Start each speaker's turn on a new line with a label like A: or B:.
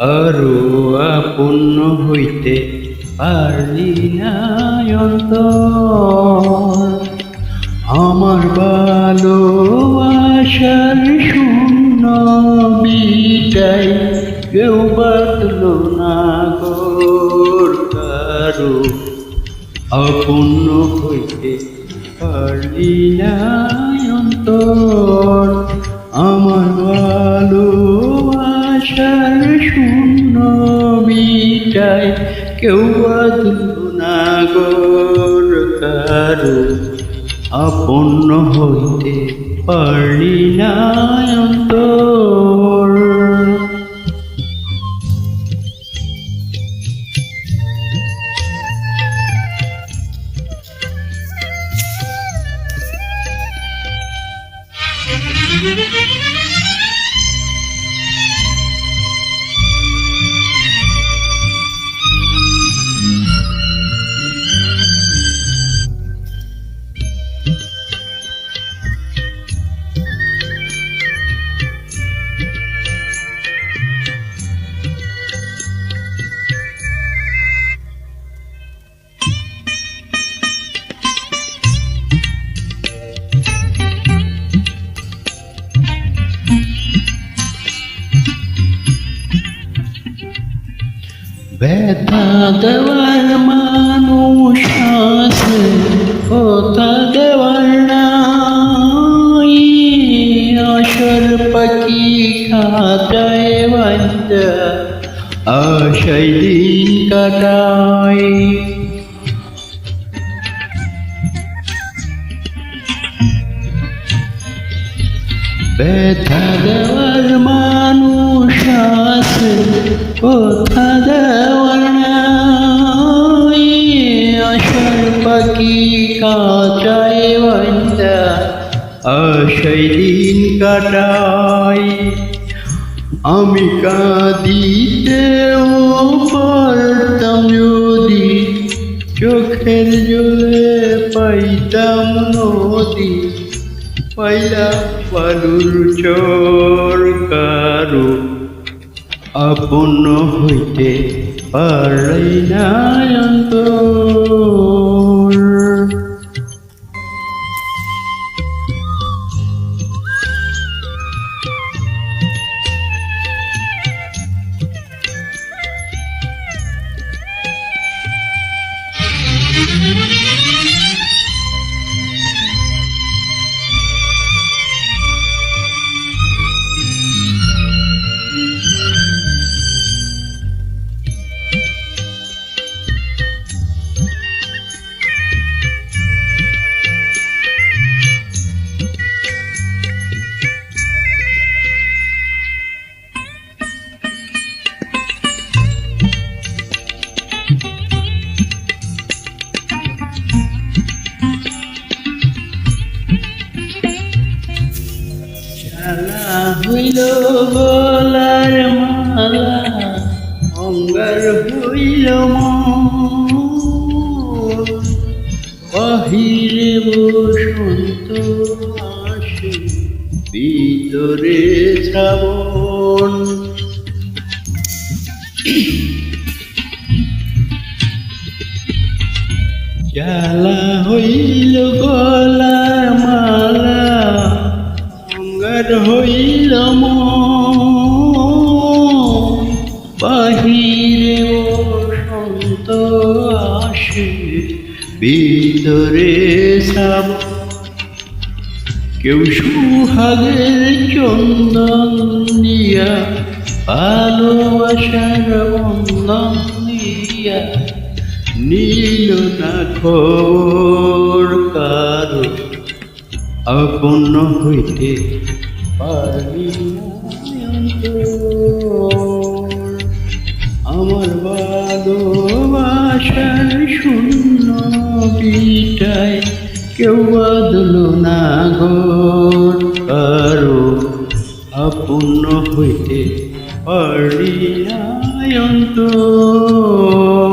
A: আরও আপন্ন হইতে পারলি না আমার ভালোবাসার শূন্য বিটাই কেউ বাতল না কারও। আপন্ন হইতে পারলি না অন্তর। কেউ বাতল না গোর কারও আপন্ন হইতে পারলি না ব্যথা দেওয়ার মানুষ আছে কথা দেওয়ার নাই আসর ব্যথা দেওয়ার মানুষ আছে, কথা দেওয়ার নাই। আশার পাখি কাটায় বান্দা আশাই দিন কাটায়। আমি কাঁদিতেও পারতাম যদি, চোখের জলে পাইতাম নদী। পাইলা বালুর চর কারও আপন হইতে পারাই না অন্তর। শালা হইল গলার মালা অঙ্গার হইল। বাহিরে বসন্ত আসে ভিতরে শ্রাবণ জ্বালা হইল গলার হইল। বাহিরে বসন্ত আসে, ভিতরে সাব কেউ সুহাগের চন্দন দিয়া ভালোবাসার বন্ধন দিয়া নীল না খবর কারও আপন হইতে। আমার ভালোবাসার শূন্য বিটায় কেউ বাদল না ঘর কারও আপন হইতে পারি অন্তর।